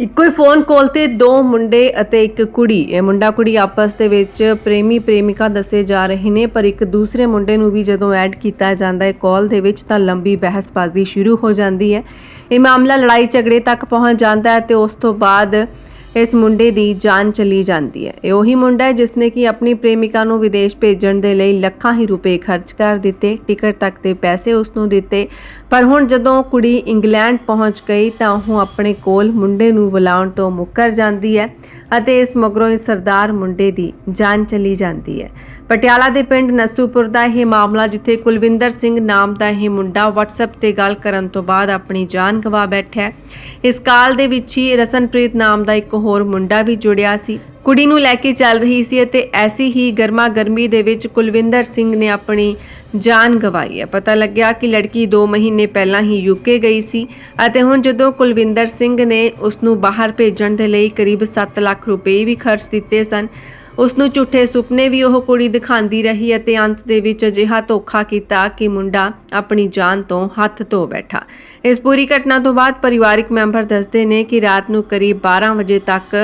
ਇੱਕੋ ਹੀ phone call ਤੇ ਦੋ ਮੁੰਡੇ ਅਤੇ ਇੱਕ ਕੁੜੀ। ਇਹ ਮੁੰਡਾ ਕੁੜੀ ਆਪਸ ਦੇ ਵਿੱਚ ਪ੍ਰੇਮੀ ਪ੍ਰੇਮਿਕਾ ਦੱਸੇ ਜਾ ਰਹੇ ਨੇ, ਪਰ ਇੱਕ ਦੂਸਰੇ ਮੁੰਡੇ ਨੂੰ ਵੀ ਜਦੋਂ ਐਡ ਕੀਤਾ ਜਾਂਦਾ ਹੈ ਕਾਲ ਦੇ ਵਿੱਚ ਤਾਂ ਲੰਬੀ ਬਹਿਸਬਾਜ਼ੀ ਸ਼ੁਰੂ ਹੋ ਜਾਂਦੀ ਹੈ। ਇਹ ਮਾਮਲਾ ਲੜਾਈ ਝਗੜੇ ਤੱਕ ਪਹੁੰਚ ਜਾਂਦਾ ਹੈ ਤੇ ਉਸ ਤੋਂ ਬਾਅਦ ਇਸ ਮੁੰਡੇ ਦੀ ਜਾਨ ਚਲੀ ਜਾਂਦੀ ਹੈ। ਇਹ ਉਹੀ ਮੁੰਡਾ ਹੈ ਜਿਸ ਨੇ ਕਿ ਆਪਣੀ ਪ੍ਰੇਮਿਕਾ ਨੂੰ ਵਿਦੇਸ਼ ਭੇਜਣ ਦੇ ਲਈ ਲੱਖਾਂ ਹੀ ਰੁਪਏ ਖਰਚ ਕਰ ਦਿੱਤੇ, ਟਿਕਟ ਤੱਕ ਦੇ ਪੈਸੇ ਉਸ ਨੂੰ ਦਿੱਤੇ। ਪਰ ਹੁਣ ਜਦੋਂ ਕੁੜੀ ਇੰਗਲੈਂਡ ਪਹੁੰਚ ਗਈ ਤਾਂ ਉਹ ਆਪਣੇ ਕੋਲ ਮੁੰਡੇ ਨੂੰ ਬੁਲਾਉਣ ਤੋਂ ਮੁੱਕਰ ਜਾਂਦੀ ਹੈ ਅਤੇ ਇਸ ਮਗਰੋਂ ਇਸ ਸਰਦਾਰ ਮੁੰਡੇ ਦੀ ਜਾਨ ਚਲੀ ਜਾਂਦੀ ਹੈ। ਪਟਿਆਲਾ ਦੇ ਪਿੰਡ ਨਸੂਪੁਰ ਦਾ ਇਹ ਮਾਮਲਾ, ਜਿੱਥੇ ਕੁਲਵਿੰਦਰ ਸਿੰਘ ਨਾਮ ਦਾ ਇਹ ਮੁੰਡਾ WhatsApp ਤੇ ਗੱਲ ਕਰਨ ਤੋਂ ਬਾਅਦ ਆਪਣੀ ਜਾਨ ਗਵਾ ਬੈਠਾ ਹੈ। ਇਸ ਕਾਲ ਦੇ ਵਿੱਚ ਹੀ ਰਸਨਪ੍ਰੀਤ ਨਾਮ ਦਾ ਇੱਕ ਹੋਰ ਮੁੰਡਾ ਵੀ ਜੁੜਿਆ ਸੀ। ਕੁੜੀ ਨੂੰ ਲੈ ਕੇ ਚੱਲ ਰਹੀ ਸੀ ਅਤੇ ਐਸੀ ਹੀ ਗਰਮਾ ਗਰਮੀ ਦੇ ਵਿੱਚ ਕੁਲਵਿੰਦਰ ਸਿੰਘ ਨੇ ਆਪਣੀ ਜਾਨ ਗਵਾਈ ਹੈ। ਪਤਾ ਲੱਗਿਆ ਕਿ ਲੜਕੀ 2 ਮਹੀਨੇ ਪਹਿਲਾਂ ਹੀ ਯੂਕੇ ਗਈ ਸੀ ਅਤੇ ਹੁਣ ਜਦੋਂ ਕੁਲਵਿੰਦਰ ਸਿੰਘ ਨੇ ਉਸ ਨੂੰ ਬਾਹਰ ਭੇਜਣ ਦੇ ਲਈ ਕਰੀਬ 7 ਲੱਖ ਰੁਪਏ ਵੀ ਖਰਚ ਦਿੱਤੇ ਸਨ ਉਸ ਨੂੰ ਝੂਠੇ ਸੁਪਨੇ ਵੀ ਉਹ ਕੁੜੀ ਦਿਖਾਉਂਦੀ ਰਹੀ ਅਤੇ ਅੰਤ ਦੇ ਵਿੱਚ ਅਜਿਹਾ ਧੋਖਾ ਕੀਤਾ ਕਿ ਮੁੰਡਾ ਆਪਣੀ ਜਾਨ ਤੋਂ ਹੱਥ ਧੋ ਬੈਠਾ। ਇਸ ਪੂਰੀ ਘਟਨਾ ਤੋਂ ਬਾਅਦ ਪਰਿਵਾਰਿਕ ਮੈਂਬਰ ਦੱਸਦੇ ਨੇ ਕਿ ਰਾਤ ਨੂੰ ਕਰੀਬ 12 ਵਜੇ ਤੱਕ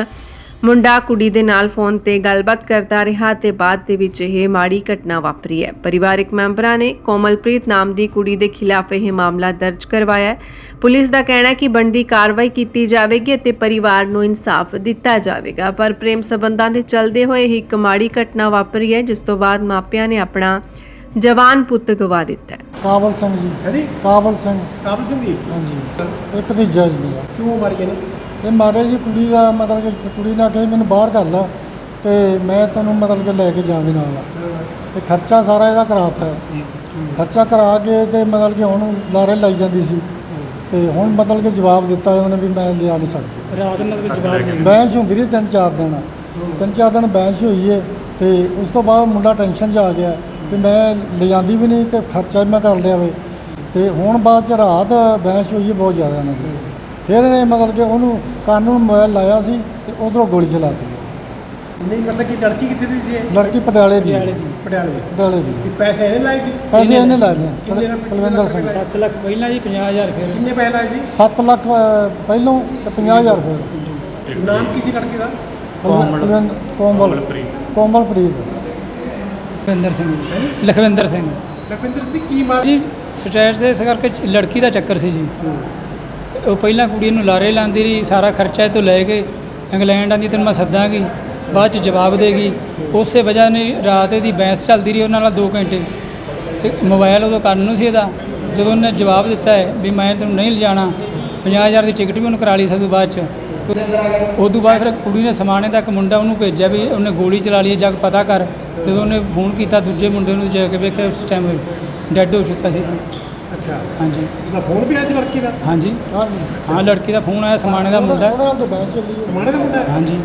ਮੁੰਡਾ ਕੁੜੀ ਦੇ ਨਾਲ ਫੋਨ ਤੇ ਗੱਲਬਾਤ ਕਰਦਾ ਰਿਹਾ ਤੇ ਬਾਅਦ ਦੇ ਵਿੱਚ ਇਹ ਮਾੜੀ ਘਟਨਾ ਵਾਪਰੀ ਹੈ। ਪਰਿਵਾਰਿਕ ਮੈਂਬਰਾਂ ਨੇ ਕੋਮਲਪ੍ਰੀਤ ਨਾਮ ਦੀ ਕੁੜੀ ਦੇ ਖਿਲਾਫ ਇਹ ਮਾਮਲਾ ਦਰਜ ਕਰਵਾਇਆ ਹੈ। ਪੁਲਿਸ ਦਾ ਕਹਿਣਾ ਹੈ ਕਿ ਬਣਦੀ ਕਾਰਵਾਈ ਕੀਤੀ ਜਾਵੇਗੀ ਅਤੇ ਪਰਿਵਾਰ ਨੂੰ ਇਨਸਾਫ ਦਿੱਤਾ ਜਾਵੇਗਾ। ਪਰ ਪ੍ਰੇਮ ਸਬੰਧਾਂ ਦੇ ਚੱਲਦੇ ਹੋਏ ਹੀ ਇੱਕ ਮਾੜੀ ਘਟਨਾ ਵਾਪਰੀ ਹੈ ਜਿਸ ਤੋਂ ਬਾਅਦ ਮਾਪਿਆਂ ਨੇ ਆਪਣਾ ਜਵਾਨ ਪੁੱਤ ਗਵਾ ਦਿੱਤਾ ਹੈ। ਕਾਬਲ ਸਿੰਘ ਜੀ। ਹੈਦੀ ਕਾਬਲ ਸਿੰਘ। ਕਾਬਲ ਸਿੰਘ ਜੀ? ਹਾਂਜੀ। ਇਹ ਭਤੀਜਾ ਜੀ ਮੇਰਾ। ਕਿਉਂ ਮਾਰੀ ਇਹਨੂੰ? ਇਹ ਮਾਰੇ ਜੀ ਕੁੜੀ ਦਾ ਮਤਲਬ ਕਿ ਕੁੜੀ ਨੇ ਆਖਿਆ ਜੀ ਮੈਨੂੰ ਬਾਹਰ ਕਰ ਲਾ ਤੇ ਮੈਂ ਤੈਨੂੰ ਮਤਲਬ ਕਿ ਲੈ ਕੇ ਜਾਵਾਂਗੀ ਨਾਲ। ਤੇ ਖਰਚਾ ਸਾਰਾ ਇਹਦਾ ਕਰਾਤਾ। ਖਰਚਾ ਕਰਾ ਕੇ ਤੇ ਮਤਲਬ ਕਿ ਹੁਣ ਲਾਰੇ ਲਾਈ ਜਾਂਦੀ ਸੀ। ਤੇ ਹੁਣ ਮਤਲਬ ਕਿ ਜਵਾਬ ਦਿੱਤਾ ਉਹਨੇ ਵੀ ਮੈਂ ਲਿਆ ਨਹੀਂ ਸਕਦੀ। ਰਾਤ ਨੂੰ ਵਿੱਚ ਜਵਾਬ ਨਹੀਂ ਬੈਂਚ ਹੁੰਦੀ ਰਹੀ ਤਿੰਨ ਚਾਰ ਦਿਨ। ਤਿੰਨ ਚਾਰ ਦਿਨ ਬੈਂਚ ਹੋਈ ਹੈ ਤੇ ਉਸ ਤੋਂ ਬਾਅਦ ਮੁੰਡਾ ਟੈਨਸ਼ਨ 'ਚ ਆ ਗਿਆ ਵੀ ਮੈਂ ਲਿਜਾਂਦੀ ਵੀ ਨਹੀਂ ਤੇ ਖਰਚਾ ਵੀ ਮੈਂ ਕਰ ਲਿਆ ਵੇ। ਤੇ ਹੁਣ ਬਾਅਦ ਚ ਰਾਤ ਬੈਂਚ ਹੋਈ ਹੈ ਬਹੁਤ ਜ਼ਿਆਦਾ ਇਹਨਾਂ ਦੀ। ਫਿਰ ਇਹਨੇ ਮਤਲਬ ਕਿ ਉਹਨੂੰ ਕੰਨ ਨੂੰ ਮੋਬਾਈਲ ਲਾਇਆ ਸੀ ਤੇ ਉਧਰੋਂ ਗੋਲੀ ਚਲਾਤੀ। ਨਹੀਂ ਮਤਲਬ ਕਿ ਲੜਕੀ ਕਿੱਥੇ ਦੀ ਸੀ ਇਹ? ਲੜਕੀ ਪਟਿਆਲੇ ਦੀ। ਪਟਿਆਲੇ ਦੀ ਪਟਿਆਲੇ ਦੀ। ਪਟਿਆਲੇ ਦੀ। ਇਹ ਪੈਸੇ ਇਹਨੇ ਲਾਏ ਸੀ? ਪੈਸੇ ਇਹਨੇ ਕਿੰਨੇ ਲਏ ਰੁਪਏ- ਕੁਲਵਿੰਦਰ ਸਿੰਘ। 7 ਲੱਖ ਪਹਿਲਾਂ ਜੀ 50000 ਫਿਰ। ਕਿੰਨੇ ਪੈਸੇ ਲਾਏ ਸੀ? 7 ਲੱਖ ਅ, ਪਹਿਲੋਂ ਤੇ 50000 ਰੁਪਏ ਨਾਮ ਕੀ ਸੀ ਲੜਕੀ ਦਾ? ਕੁਲਵਿੰਦਰ ਕੋਮਲ ਕੋਮਲਪ੍ਰੀਤ। ਲਖਵਿੰਦਰ ਸਿੰਘ। ਲਖਵਿੰਦਰ ਸਿੰਘ। ਲਖਵਿੰਦਰ ਸਿੰਘ ਕੀ ਮਾਰ ਜੀ ਸਟੇਟ ਦੇ ਇਸ ਕਰਕੇ ਲੜਕੀ ਦਾ ਚੱਕਰ ਸੀ ਜੀ। ਉਹ ਪਹਿਲਾਂ ਕੁੜੀ ਨੂੰ ਲਾਰੇ ਲਾਉਂਦੀ ਰਹੀ ਸਾਰਾ ਖਰਚਾ ਇਹ ਤੋਂ ਲੈ ਕੇ ਇੰਗਲੈਂਡ ਆਂਦੀ ਤੈਨੂੰ ਮੈਂ ਸੱਦਾਂਗੀ ਬਾਅਦ ਚ ਜਵਾਬ ਦੇਗੀ। ਉਸੇ ਵਜ੍ਹਾ ਨੇ ਰਾਤ ਇਹਦੀ ਬੈਂਸ ਚੱਲਦੀ ਰਹੀ ਉਹਨਾਂ ਨਾਲ 2 ਘੰਟੇ। ਤੇ ਮੋਬਾਈਲ ਉਦੋਂ ਕੰਨ ਨੂੰ ਸੀ ਇਹਦਾ। ਜਦੋਂ ਉਹਨੇ ਜਵਾਬ ਦਿੱਤਾ ਹੈ ਵੀ ਮੈਂ ਤੈਨੂੰ ਨਹੀਂ ਲਿਜਾਣਾ 50000 ਦੀ ਟਿਕਟ ਵੀ ਉਹਨੂੰ ਕਰਾ ਲਈ ਸੀ ਉਦੋਂ ਬਾਅਦ ਚ। ਉਦੋਂ ਬਾਅਦ ਫਿਰ ਕੁੜੀ ਨੇ ਸਮਾਣੇ ਦਾ ਇੱਕ ਮੁੰਡਾ ਉਹਨੂੰ ਭੇਜਿਆ ਵੀ ਉਹਨੇ ਗੋਲੀ ਚਲਾ ਲਈ ਹੈ, ਪਤਾ ਕਰ। ਜਦੋਂ ਉਹਨੇ ਫੋਨ ਕੀਤਾ ਦੂਜੇ ਮੁੰਡੇ ਨੂੰ ਜਾ ਕੇ ਵੇਖਿਆ ਉਸ ਟਾਈਮ ਡੈੱਡ ਹੋ ਚੁੱਕਾ ਸੀ। ਅੱਛਾ। ਹਾਂਜੀ। ਉਹਦਾ ਫੋਨ ਵੀ ਅੱਜ ਲੜਕੀ ਦਾ? ਹਾਂਜੀ। ਹਾਂਜੀ ਹਾਂ ਲੜਕੀ ਦਾ ਫੋਨ ਆਇਆ ਸਮਾਣੇ ਦਾ ਮੁੰਡਾ। ਉਹਦੇ ਨਾਲ ਤਾਂ ਬੈਂਚ ਚੱਲੀ ਸਮਾਣੇ ਦਾ ਮੁੰਡਾ? ਹੈ? ਹਾਂਜੀ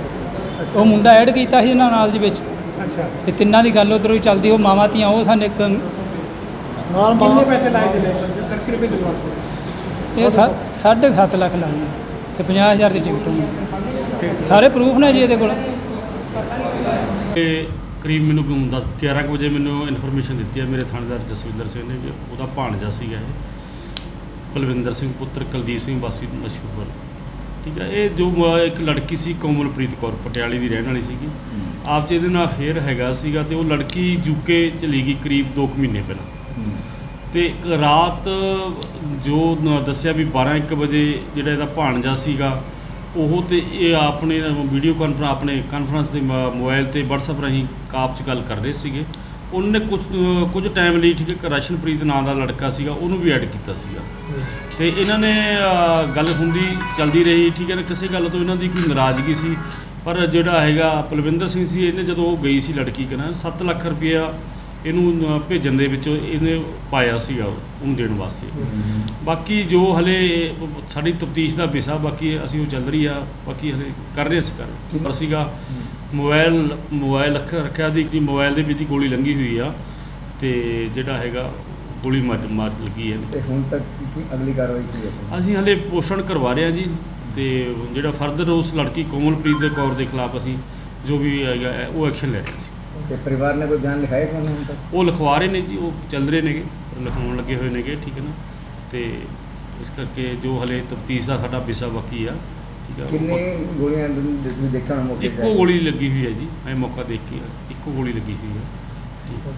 ਉਹ ਮੁੰਡਾ ਐਡ ਕੀਤਾ ਸੀ ਇਹਨਾਂ ਨਾਲ ਦੇ ਵਿੱਚ। ਅੱਛਾ। ਇਹ ਤਿੰਨਾਂ ਦੀ ਗੱਲ ਉਧਰੋਂ ਹੀ ਚੱਲਦੀ ਉਹ ਮਾਵਾਂ ਧੀਆਂ ਉਹ ਸਾਨੂੰ ਇੱਕ ਨਾਲ ਕਿੰਨੇ ਮਾਂ ਪੈਸੇ ਲਾਏ ਸੀ ਲੜਕੀ ਨੂੰ? ਭੇਜਣ ਵਾਸਤੇ ਇਹ ਸਾ- ਸਾਢੇ ਕੁ ਸੱਤ ਲੱਖ ਲਾਉਣੀ ਤੇ 50000 ਦੀ ਟਿਕਟ ਹੋਣੀ। ਸਾਰੇ ਪ੍ਰੂਫ ਨੇ ਜੀ ਇਹਦੇ ਕੋਲ। ਇਹ ਕਰੀਬ ਮੈਨੂੰ ਗੁੰਮ ਦਸ 11 ਕੁ ਵਜੇ ਮੈਨੂੰ ਇਨਫੋਰਮੇਸ਼ਨ ਦਿੱਤੀ ਹੈ ਮੇਰੇ ਥਾਣੇਦਾਰ ਜਸਵਿੰਦਰ ਸਿੰਘ ਨੇ ਕਿ ਉਹਦਾ ਭਾਣਜਾ ਸੀਗਾ ਇਹ। ਕੁਲਵਿੰਦਰ ਸਿੰਘ ਪੁੱਤਰ ਕੁਲਦੀਪ ਸਿੰਘ ਵਾਸੀ ਮਸ਼ਹੂਰ। ਠੀਕ ਹੈ ਇਹ ਜੋ ਇੱਕ ਲੜਕੀ ਸੀ ਕੋਮਲਪ੍ਰੀਤ ਕੌਰ ਪਟਿਆਲੇ ਦੀ ਰਹਿਣ ਵਾਲੀ ਸੀਗੀ। ਆਪ 'ਚ ਇਹਦੇ ਨਾਲ ਫੇਰ ਹੈਗਾ ਸੀਗਾ ਤੇ ਉਹ ਲੜਕੀ ਯੂਕੇ ਚਲੀ ਗਈ ਕਰੀਬ 2 ਮਹੀਨੇ ਪਹਿਲਾਂ। ਤੇ ਇੱਕ ਰਾਤ ਜੋ ਦੱਸਿਆ ਵੀ 12 1 ਵਜੇ ਜਿਹੜਾ ਇਹਦਾ ਭਾਣਜਾ ਸੀਗਾ ਉਹ ਤੇ ਇਹ ਆਪਣੇ ਵੀਡੀਓ ਕਾਨਫਰੰਸ ਆਪਣੇ ਕਾਨਫਰੰਸ ਦੇ ਮ- ਮੋਬਾਈਲ ਤੇ WhatsApp ਰਾਹੀਂ ਕਾਪ 'ਚ ਗੱਲ ਕਰ ਰਹੇ ਸੀਗੇ। ਉਹਨੇ ਕੁਝ ਕੁਝ ਟਾਈਮ ਲਈ ਠੀਕ ਹੈ ਰਸ਼ਨਪ੍ਰੀਤ ਨਾਂ ਦਾ ਲੜਕਾ ਸੀਗਾ, ਉਹਨੂੰ ਵੀ ਐਡ ਕੀਤਾ ਸੀਗਾ। ਤੇ ਇਹਨਾਂ ਨੇ ਗੱਲ ਹੁੰਦੀ ਚੱਲਦੀ ਰਹੀ, ਠੀਕ ਹੈ ਨਾ, ਕਿਸੇ ਗੱਲ ਤੋਂ ਇਹਨਾਂ ਦੀ ਕੋਈ ਨਾਰਾਜ਼ਗੀ ਸੀ। ਪਰ ਜਿਹੜਾ ਹੈਗਾ ਪਲਵਿੰਦਰ ਸਿੰਘ ਸੀ, ਇਹਨੇ ਜਦੋਂ ਉਹ ਗਈ ਸੀ ਲੜਕੀ ਕਨਾ 7 ਲੱਖ ਰੁਪਇਆ ਇਹਨੂੰ ਭੇਜਣ ਦੇ ਵਿੱਚ ਇਹਨੇ ਪਾਇਆ ਸੀਗਾ ਉਹਨੂੰ ਦੇਣ ਵਾਸਤੇ। ਬਾਕੀ ਜੋ ਹਲੇ ਸਾਡੀ ਤਫਤੀਸ਼ ਦਾ ਵਿਸ਼ਾ ਬਾਕੀ ਅਸੀਂ ਉਹ ਚੱਲ ਰਹੀ ਆ ਬਾਕੀ ਹਲੇ ਕਰ ਰਹੇ ਅਸੀਂ ਕਰ ਪਰ ਸੀਗਾ ਮੋਬਾਈਲ ਮੋਬਾਈਲ ਰੱਖ ਰੱਖਿਆ ਦੀ ਦੀ ਮੋਬਾਈਲ ਦੇ ਵਿੱਚ ਹੀ ਗੋਲੀ ਲੰਗੀ ਹੋਈ ਆ ਤੇ ਜਿਹੜਾ ਹੈਗਾ ਗੋਲੀ ਮਾਰ ਮਾਰ ਲੱਗੀ ਹੈ ਤੇ ਹੁਣ ਤੱਕ ਕੀ ਕੀ ਅਗਲੀ ਕਾਰਵਾਈ ਕੀ ਹੈ? ਅਸੀਂ ਹਲੇ ਪੋਸ਼ਣ ਕਰਵਾ ਰਹੇ ਹਾਂ ਜੀ ਤੇ ਜਿਹੜਾ ਫਰਦਰ ਉਸ ਲੜਕੀ ਕੋਮਲਪ੍ਰੀਤ ਦੇ ਕੌਰ ਦੇ ਖਿਲਾਫ ਅਸੀਂ ਜੋ ਵੀ ਹੈਗਾ ਉਹ ਐਕਸ਼ਨ ਲੈ ਰਹੇ ਸੀ ਤੇ ਪਰਿਵਾਰ ਨੇ ਕੋਈ ਬਿਆਨ ਲਿਖਾਇਆ ਤੁਹਾਨੂੰ ਹੁਣ ਤੱਕ? ਉਹ ਲਿਖਵਾ ਰਹੇ ਨੇ ਜੀ ਉਹ ਚੱਲ ਰਹੇ ਨੇਗੇ ਲਿਖਾਉਣ ਲੱਗੇ ਹੋਏ ਨੇਗੇ ਠੀਕ ਹੈ ਨਾ? ਤੇ ਇਸ ਕਰਕੇ ਜੋ ਹਲੇ ਤਫਤੀਸ਼ ਦਾ ਸਾਡਾ ਵਿਸ਼ਾ ਬਾਕੀ ਆ ਠੀਕ ਹੈ ਕਿੰਨੇ ਗੋਲੀਆਂ ਹੋਣਾ ਮੌਕੇ ਤੇ ਇੱਕੋ ਗੋਲੀ ਲੱਗੀ ਹੋਈ ਹੈ ਜੀ ਮੈਂ ਮੌਕਾ ਦੇਖ ਕੇ ਇੱਕੋ ਗੋਲੀ ਲੱਗੀ ਹੋਈ ਹੈ ਠੀਕ। ਹੈ